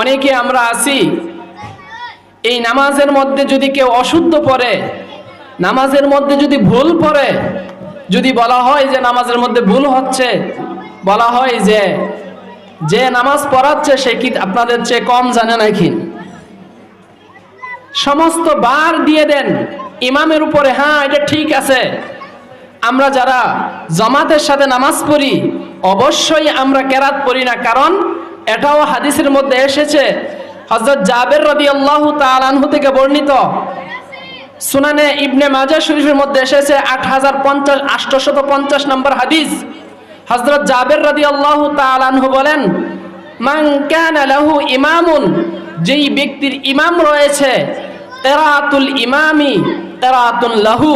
অনেকে আমরা আছি। এই নামাজের মধ্যে যদি কেউ অশুদ্ধ পড়ে, নামাজের মধ্যে যদি ভুল পড়ে, যদি বলা হয় যে নামাজের মধ্যে ভুল হচ্ছে, বলা হয় যে যে নামাজ পড়াচ্ছে সে কি আপনাদের চেয়ে কম জানে নাকি? সমস্ত বার দিয়ে দেন, ইমামের উপরে হ্যাঁ এটা ঠিক আছে। আমরা যারা জমাতের সাথে নামাজ পড়ি, অবশ্যই আমরা কেরাত পড়ি না, কারণ এটাও হাদিসের মধ্যে এসেছে হজরত জাবের রদি আল্লাহ তালানহু থেকে বর্ণিত। সুনানে ইবনে মাজা শরীফের মধ্যে এসেছে আট হাজার পঞ্চাশ আষ্টশত পঞ্চাশ নম্বর হাদিস। হজরত জাবের রদি আল্লাহ তালানহু বলেন, মান কানা লাহু ইমামুন যেই ব্যক্তির ইমাম রয়েছে, তেরাতুল ইমামি তেরাতুল লাহু।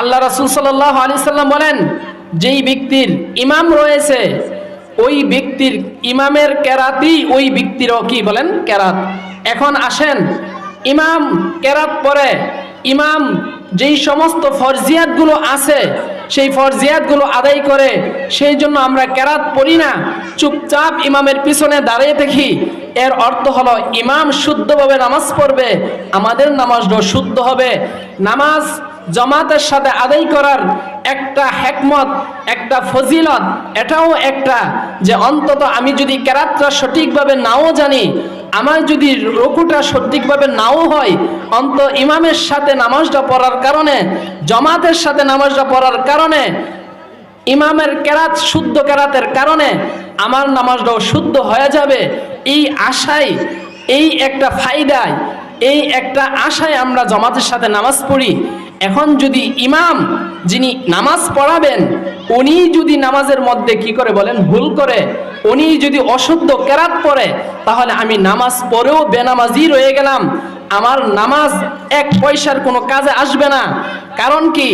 আল্লাহ রাসূল সাল্লাল্লাহু আলাইহি সাল্লাম বলেন, যেই ব্যক্তির ইমাম রয়েছে ওই ব্যক্তির ইমামের কেরাতই ওই ব্যক্তিরও কি বলেন? কেরাত। এখন আসেন, ইমাম কেরাত পরে, ইমাম যেই সমস্ত ফরজিয়াতগুলো আছে, সেই ফরজিয়াতগুলো আদায় করে, সেই জন্য আমরা কেরাত পড়ি না। চুপচাপ ইমামের পিছনে দাঁড়িয়ে দেখি, এর অর্থ হলো ইমাম শুদ্ধভাবে নামাজ পড়বে, আমাদের নামাজটাও শুদ্ধ হবে। নামাজ জমাতের সাথে আদায় করার একটা হেকমত, একটা ফজিলত, এটাও একটা যে অন্তত আমি যদি ক্যারাতটা সঠিকভাবে নাও জানি, আমার যদি রকুটা সঠিকভাবে নাও হয়, অন্ত ইমামের সাথে নামাজটা পড়ার কারণে, জমাতের সাথে নামাজটা পড়ার কারণে, ইমামের কেরাত শুদ্ধ কেরাতের কারণে আমার নামাজটাও শুদ্ধ হয়ে যাবে। এই আশায় এই একটা ফায়দায়, এই একটা আশায় আমরা জমাতের সাথে নামাজ পড়ি। এখন যদি ইমাম যিনি নামাজ পড়াবেন, উনি যদি নামাজের মধ্যে কি করে বলেন? ভুল করে। উনি যদি অশুদ্ধ কেরাত পড়ে, তাহলে আমি নামাজ পড়েও বেনামাজি রয়ে গেলাম। আমার নামাজ এক পয়সার কোনো কাজে আসবে না। কারণ কি?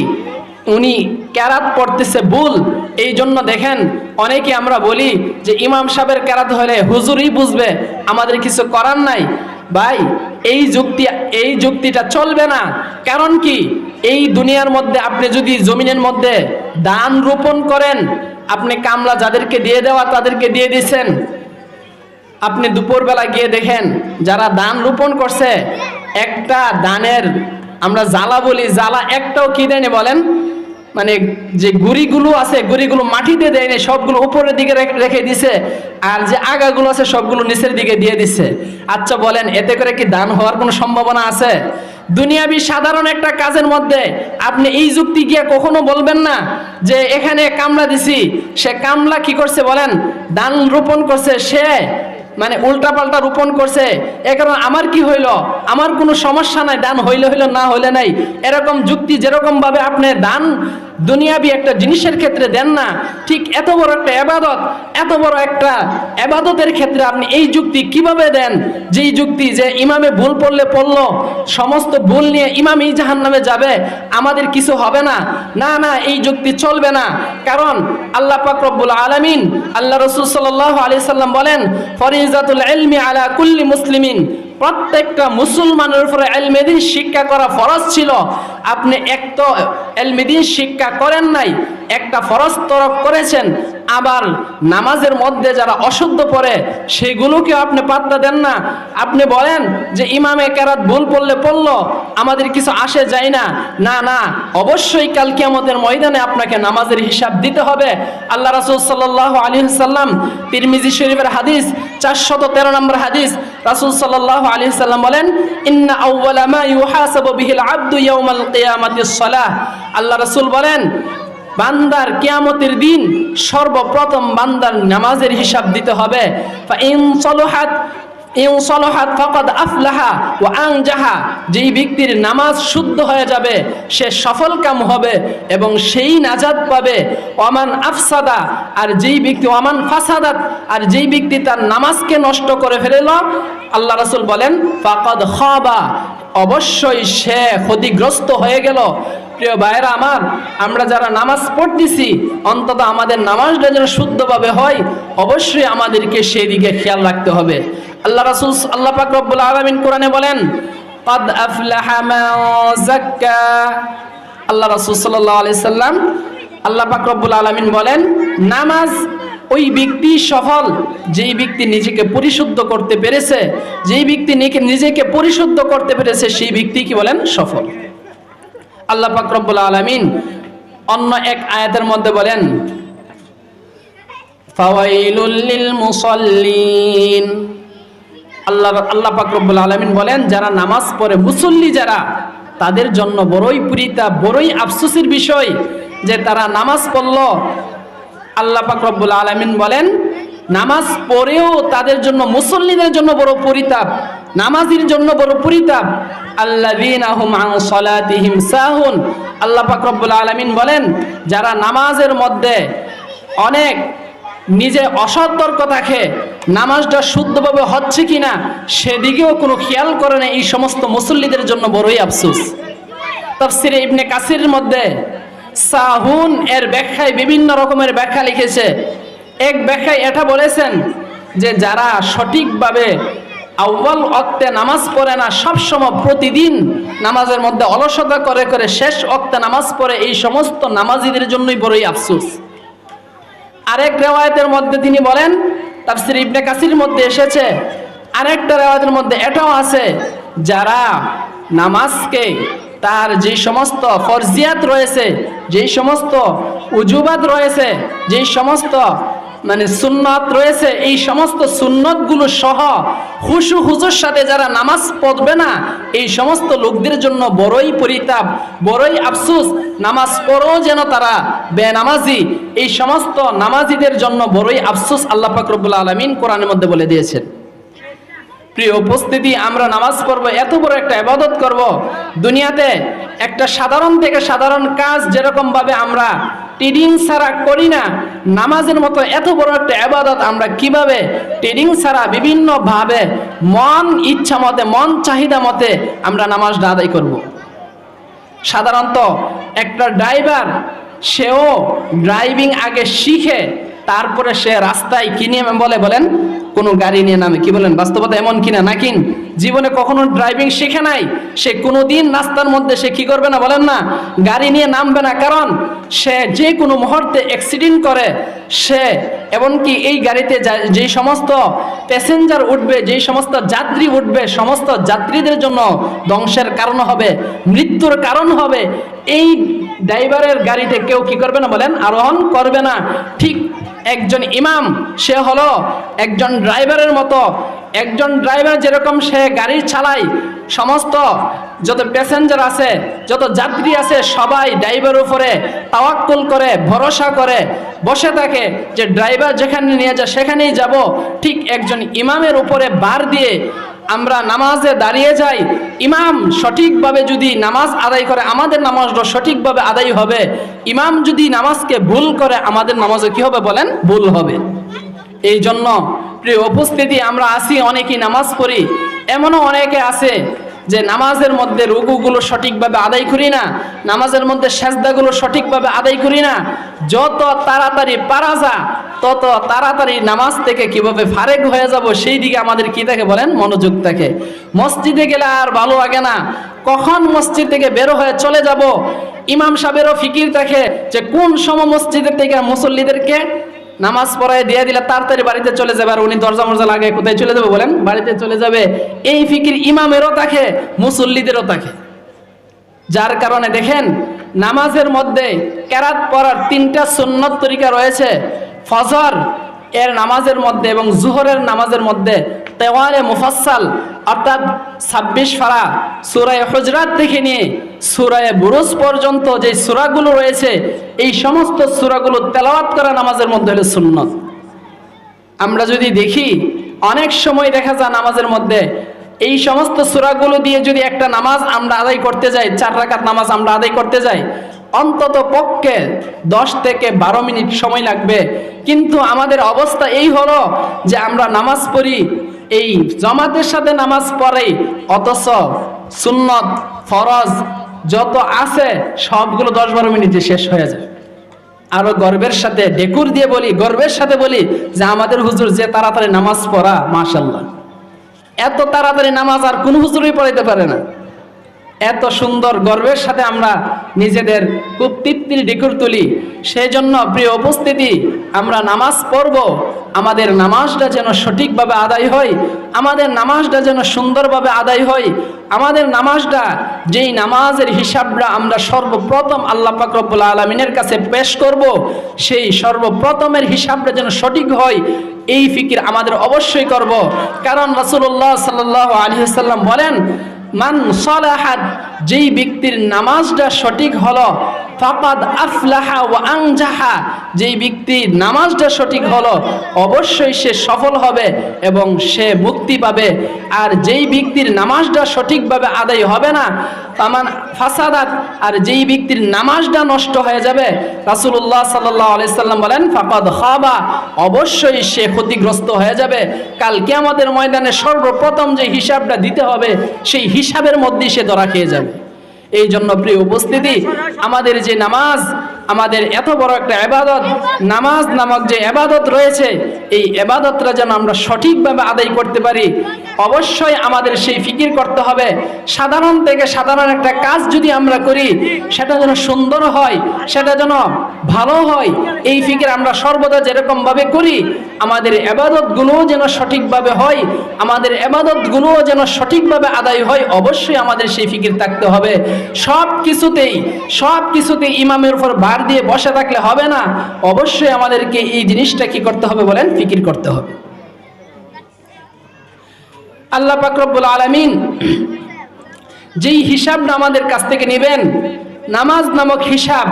উনি ক্যারাত পড়তেছে ভুল। এই জন্য দেখেন, অনেকে আমরা বলি যে ইমাম সাহেবের ক্যারাত হলে হুজুরই বুঝবে, আমাদের কিছু করার নাই। ভাই, এই যুক্তি, এই যুক্তিটা চলবে না। কারণ কি? এই দুনিয়ার মধ্যে আপনি যদি জমিনের মধ্যে দান রোপণ করেন, আপনি কামলা যাদেরকে দিয়ে দেওয়া তাদেরকে দিয়ে দিচ্ছেন আপনি দুপুরবেলা গিয়ে দেখেন, যারা দান রোপণ করছে, একটা দানের আমরা জ্বালা বলি, জ্বালা একটাও কি দেয়নি বলেন? মানে যে গুড়িগুলো আছে, গুড়িগুলো মাটিতে দেয়নি, সবগুলো উপরের দিকে রেখে- দিছে, আর যে আগাগুলো আছে, সবগুলো নিচের দিকে দিয়ে দিচ্ছে আচ্ছা বলেন, এতে করে কি দান হওয়ার কোনো সম্ভাবনা আছে? দুনিয়াবি সাধারণ একটা কাজের মধ্যে আপনি এই যুক্তি গিয়ে কখনো বলবেন না যে এখানে কামলা দিছি। সে কামলা কি করছে বলেন? দান রোপণ করছে সে মানে উল্টাপাল্টা রোপণ করছে। এ কারণে আমার কি হইল? আমার কোনো সমস্যা নাই, দান হইলে হইল, না হইলে নাই। এরকম যুক্তি যেরকম ভাবে আপনি দান দুনিয়াবি একটা জিনিসের ক্ষেত্রে দেন না, ঠিক এত বড় একটা এবাদত এত বড় একটা এবাদতের ক্ষেত্রে আপনি এই যুক্তি কীভাবে দেন? যেই যুক্তি যে ইমামে ভুল পড়লে পড়ল, সমস্ত ভুল নিয়ে ইমামই জাহান নামে যাবে, আমাদের কিছু হবে না। না না, এই যুক্তি চলবে না। কারণ আল্লাহ পাক রব্বুল আলামিন, আল্লাহ রসুল সাল্লাল্লাহু আলাইহি সাল্লাম বলেন, ফরিজাতুল ইলমি আলা কুল্লি মুসলিমিন। প্রত্যেকটা মুসলমানের উপরে এলমেদিন শিক্ষা করা ফরজ ছিল। আপনি এক তো এলমেদিন শিক্ষা করেন নাই, একটা ফরজ তরক করেছেন আবার নামাজের মধ্যে যারা অশুদ্ধ পড়ে সেগুলোকে আপনি পাত্তা দেন না। আপনি বলেন যে, ইমামে কেরাত ভুল পড়লে পড়ল, আমাদের কিছু আসে যায় না। না না, অবশ্যই কাল কিয়ামতের ময়দানে আপনাকে নামাজের হিসাব দিতে হবে। আল্লাহ রাসূল সাল্লাল্লাহু আলাইহি সাল্লাম, তিরমিজি শরীফের হাদিস, চারশত তেরো নম্বর হাদিস, রাসূল সাল্লাল্লাহু আলাইহি সাল্লাম বলেন, ইন্না আউওয়ালা মা ইউহাসাবু বিহিল আবদু ইয়াউমাল কিয়ামাতিস সালাহ। আল্লাহ রাসূল বলেন বান্দার কেয়ামতের দিন সর্বপ্রথম বান্দার নামাজের হিসাব দিতে হবে। যেই ব্যক্তির নামাজ শুদ্ধ হয়ে যাবে, সে সফল কাম হবে এবং সেই নাজাত পাবে। ওমান আফসাদা, আর যেই ব্যক্তি ওমান ফাসাদাত, আর যেই ব্যক্তি তার নামাজকে নষ্ট করে ফেলল, আল্লাহ রাসুল বলেন, ফাকাদ খাবা অবশ্যই সে ক্ষতিগ্রস্ত হয়ে গেল প্রিয় ভাইয়েরা আমার আমরা যারা নামাজ পড়তেছি অন্তত আমাদের নামাজটা যেন শুদ্ধভাবে হয় অবশ্যই আমাদেরকে সেই দিকে খেয়াল রাখতে হবে আল্লাহ রাসূল আল্লাহ পাক রব্বুল আলামিন কোরআনে বলেন قد أفلح من زكى আল্লাহ রাসূল সাল্লাল্লাহু আলাইহি সাল্লাম আল্লাহ পাক রব্বুল আলামিন বলেন নামাজ ওই ব্যক্তি সফল, যেই ব্যক্তি নিজেকে পরিশুদ্ধ করতে পেরেছে, যেই ব্যক্তি নিজেকে পরিশুদ্ধ করতে পেরেছে, সেই ব্যক্তি কি বলেন? সফল। আল্লাহ পাক রব্বুল আলামিন অন্য এক আয়াতের মধ্যে বলেন মুসাল্লিন। আল্লাহ আল্লাহ পাক রব্বুল আলামিন বলেন, যারা নামাজ পড়ে, মুসল্লি যারা, তাদের জন্য বড়ই পুরিতা বড়ই আফসোসের বিষয় যে তারা নামাজ পড়ল আল্লাহ পাক রব্বুল আলামিন বলেন, নামাজ পড়েও তাদের জন্য, মুসল্লিদের জন্য বড় পরিতাপ, নামাজির জন্য বড় পরিতাপ। সাহুন। আল্লাহ পাক রব্বুল আলামিন বলেন, যারা নামাজের মধ্যে অনেক নিজে অসতর্ক থাকে, নামাজটা শুদ্ধভাবে হচ্ছে কিনা, সেদিকেও কোনো খেয়াল করে না, এই সমস্ত মুসল্লিদের জন্য বড়ই আফসোস। তাফসিরে ইবনে কাসির মধ্যে সাহুন এর ব্যাখ্যায় বিভিন্ন রকমের ব্যাখ্যা লিখেছে। এক ব্যাখ্যায় এটা বলেছেন যে যারা সঠিকভাবে আউ্বাল অক্তে নামাজ পড়ে না, সবসময় প্রতিদিন নামাজের মধ্যে অলসতা করে করে শেষ অক্তে নামাজ পড়ে, এই সমস্ত নামাজিদের জন্যই বড়ই আফসুস। আরেক রেওয়ায়তের মধ্যে তিনি বলেন, তাফসির ইবনে কাসির মধ্যে এসেছে। আরেকটা রেওয়ায়তের মধ্যে এটাও আছে, যারা নামাজকে তার যে সমস্ত ফরজিয়াত রয়েছে যেই সমস্ত উজুবাদ রয়েছে যেই সমস্ত মানে সুন্নত রয়েছে, এই সমস্ত সুন্নতগুলো সহ হুসু হুজুর সাথে যারা নামাজ পড়বে না, এই সমস্ত লোকদের জন্য বড়ই পরিতাপ, বড়ই আফসুস। নামাজ পড়েও যেন তারা বেনামাজি। এই সমস্ত নামাজিদের জন্য বড়ই আফসুস আল্লাহ পাক রব্বুল আলামিন কোরআনের মধ্যে বলে দিয়েছেন। প্রিয় উপস্থিতি, আমরা নামাজ পড়ব, এত বড় একটা ইবাদত করব। দুনিয়াতে একটা সাধারণ থেকে সাধারণ কাজ যেরকম ভাবে আমরা ট্রেডিং ছাড়া করি না, নামাজের মতো এত বড় একটা ইবাদত আমরা কীভাবে ট্রেডিং ছাড়া বিভিন্ন ভাবে মন ইচ্ছা মতে, মন চাহিদা মতে আমরা নামাজটা আদায় করব। সাধারণত একটা ড্রাইভার, সেও ড্রাইভিং আগে শিখে তারপরে সে রাস্তায় কি নিয়ে বলে, বলেন, কোনো গাড়ি নিয়ে নামে। কি বলেন, বাস্তবতা এমন কিনা? নাকি জীবনে কখনো ড্রাইভিং শিখে নাই? সে কোনো দিন রাস্তার মধ্যে সে কি করবে না, বলেন না? গাড়ি নিয়ে নামবে না, কারণ সে যে কোনো মুহূর্তে অ্যাক্সিডেন্ট করে। সে এমনকি এই গাড়িতে যা- সমস্ত প্যাসেঞ্জার উঠবে, যেই সমস্ত যাত্রী উঠবে, সমস্ত যাত্রীদের জন্য ধ্বংসের কারণ হবে, মৃত্যুর কারণ হবে। এই ড্রাইভারের গাড়িতে কেউ কি করবে না, বলেন, আরোহণ করবে না। ঠিক একজন ইমাম, সে হলো একজন ড্রাইভারের মতো। একজন ড্রাইভার যেরকম সে গাড়ি চালায়, সমস্ত যত প্যাসেঞ্জার আছে, যত যাত্রী আছে, সবাই ড্রাইভার উপরে তাওয়াক্কুল করে, ভরসা করে, বসে থাকে যে ড্রাইভার যেখানে নিয়ে যায়, সেখানেই যাব। ঠিক একজন ইমামের উপরে বার দিয়ে আমরা নামাজে দাঁড়িয়ে যাই, ইমাম সঠিকভাবে যদি নামাজ আদায় করে আমাদের নামাজটা সঠিকভাবে আদায় হবে, ইমাম যদি নামাজকে ভুল করে আমাদের নামাজে কি হবে বলেন? ভুল হবে। এই জন্য প্রিয় উপস্থিতি, আমরা আসি, অনেকেই নামাজ পড়ি, এমনও অনেকে আছে যে নামাজের মধ্যে রুকুগুলো সঠিকভাবে আদায় করি না, নামাজের মধ্যে সেজদাগুলো সঠিকভাবে আদায় করি না, যত তাড়াতাড়ি পারা যা, তত তাড়াতাড়ি নামাজ থেকে কীভাবে ফারেক হয়ে যাব, সেই দিকে আমাদের কি থাকে বলেন? মনোযোগ থাকে। মসজিদে গেলে আর ভালো লাগে না। কখন মসজিদ থেকে বেরো হয়ে চলে যাব? ইমাম সাহেবেরও ফিকির থাকে যে কোন সময় মসজিদের থেকে মুসল্লিদেরকে নামাজ পড়ায় দিয়ে দিলে তাড়াতাড়ি বাড়িতে চলে যাবে আর উনি দরজা মরজা লাগে কোথায় চলে যাবে বলেন? বাড়িতে চলে যাবে। এই ফিকির ইমামেরও থাকে, মুসল্লিদেরও থাকে। যার কারণে দেখেন, নামাজের মধ্যে কেরাত পড়ার তিনটা সুন্নত তরিকা রয়েছে। ফজর এর নামাজের মধ্যে এবং জুহরের নামাজের মধ্যে তেওয়ারে মুফাসাল অর্থাৎ ছাব্বিশ ফারা সুরায় হজরাত থেকে নিয়ে সুরায় বুরুজ পর্যন্ত যে সুরাগুলো রয়েছে, এই সমস্ত সুরাগুলো তেলাওয়াত করা নামাজের মধ্যে হলো সুন্নত। আমরা যদি দেখি, অনেক সময় দেখা যায় নামাজের মধ্যে এই সমস্ত সূরাগুলো দিয়ে যদি একটা নামাজ আমরা আদায় করতে যাই, চার রাকাত নামাজ আমরা আদায় করতে যাই অন্তত পক্ষে দশ থেকে বারো মিনিট সময় লাগবে। কিন্তু আমাদের অবস্থা এই হলো যে আমরা নামাজ পড়ি, এই জমাতের সাথে নামাজ পড়ে, অথচ সুন্নত, ফরজ যত আছে সবগুলো দশ বারো মিনিটে শেষ হয়ে যায়। আরও গর্বের সাথে ডেকুর দিয়ে বলি, গর্বের সাথে বলি যে আমাদের হুজুর যে তাড়াতাড়ি নামাজ পড়া মাশাল্লাহ এত তাড়াতাড়ি নামাজ আর কোন হুজুরই পড়াইতে পারে না। এত সুন্দর গর্বের সাথে আমরা নিজেদের খুব তৃপ্তির ডিকুর তুলি। সেই জন্য প্রিয় উপস্থিতি, আমরা নামাজ পড়ব। আমাদের নামাজটা যেন সঠিকভাবে আদায় হয়, আমাদের নামাজটা যেন সুন্দরভাবে আদায় হয়। আমাদের নামাজটা, যেই নামাজের হিসাবটা আমরা সর্বপ্রথম আল্লাহ পাকরবুল আলমিনের কাছে পেশ করব, সেই সর্বপ্রথমের হিসাবটা যেন সঠিক হয়, এই ফিকির আমাদের অবশ্যই করব। কারণ রাসূলুল্লাহ সাল্লাল্লাহু আলাইহি সাল্লাম বলেন মান সলাহাত যেই ব্যক্তির নামাজটা সঠিক হলো ফাকাদ আফলাহা ওয়া আনজাহা। যেই ব্যক্তির নামাজটা সঠিক হলো, অবশ্যই সে সফল হবে এবং সে মুক্তি পাবে। আর যেই ব্যক্তির নামাজটা সঠিকভাবে আদায় হবে না, তামান ফাসাদাত, আর যেই ব্যক্তির নামাজটা নষ্ট হয়ে যাবে, রাসূলুল্লাহ সাল্লাল্লাহু আলাইহি সাল্লাম বলেন, ফাকাদ খাবা, অবশ্যই সে ক্ষতিগ্রস্ত হয়ে যাবে। কাল কিয়ামতের ময়দানে সর্বপ্রথম যে হিসাবটা দিতে হবে, সেই হিসাবের মধ্যেই সে ধরা খেয়ে যাবে। এই জন্য প্রিয় উপস্থিতি আমাদের যে নামাজ আমাদের এত বড় একটা এবাদত, নামাজ নামক যে এবাদত রয়েছে, এই এবাদতটা যেন আমরা সঠিকভাবে আদায় করতে পারি। অবশ্যই আমাদের সেই ফিকির করতে হবে। সাধারণ থেকে সাধারণ একটা কাজ যদি আমরা করি, সেটা যেন সুন্দর হয়, সেটা যেন ভালো হয়, এই ফিকির আমরা সর্বদা যেরকমভাবে করি, আমাদের এবাদতগুলোও যেন সঠিকভাবে হয়, আমাদের এবাদতগুলোও যেন সঠিকভাবে আদায় হয়, অবশ্যই আমাদের সেই ফিকির থাকতে হবে। সব কিছুতেই সব কিছুতেই ইমামের উপর বার দিয়ে বসে থাকলে হবে না, অবশ্যই আমাদেরকে এই জিনিসটা কি করতে হবে বলেন? ফিকির করতে হবে। আল্লাহ পাকরব্বুল আলমিন যেই হিসাবটা আমাদের কাছ থেকে নেবেন, নামাজ নামক হিসাব,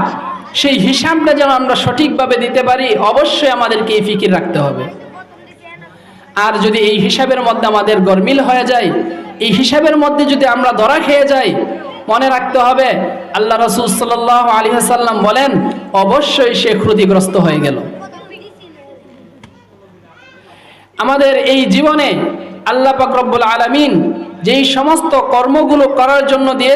সেই হিসাবটা যেন আমরা সঠিকভাবে দিতে পারি, অবশ্যই আমাদেরকে এই ফিকির রাখতে হবে। আর যদি এই হিসাবের মধ্যে আমাদের গরমিল হয়ে যায়, এই হিসাবের মধ্যে যদি আমরা ধরা খেয়ে যাই মনে রাখতে হবে। আল্লাহ রসুল সাল্লাহ আলী সাল্লাম বলেন, অবশ্যই সে ক্ষতিগ্রস্ত হয়ে গেল। আমাদের এই জীবনে আল্লাহ পাকরব্বুল আলামিন যেই সমস্ত কর্মগুলো করার জন্য দিয়ে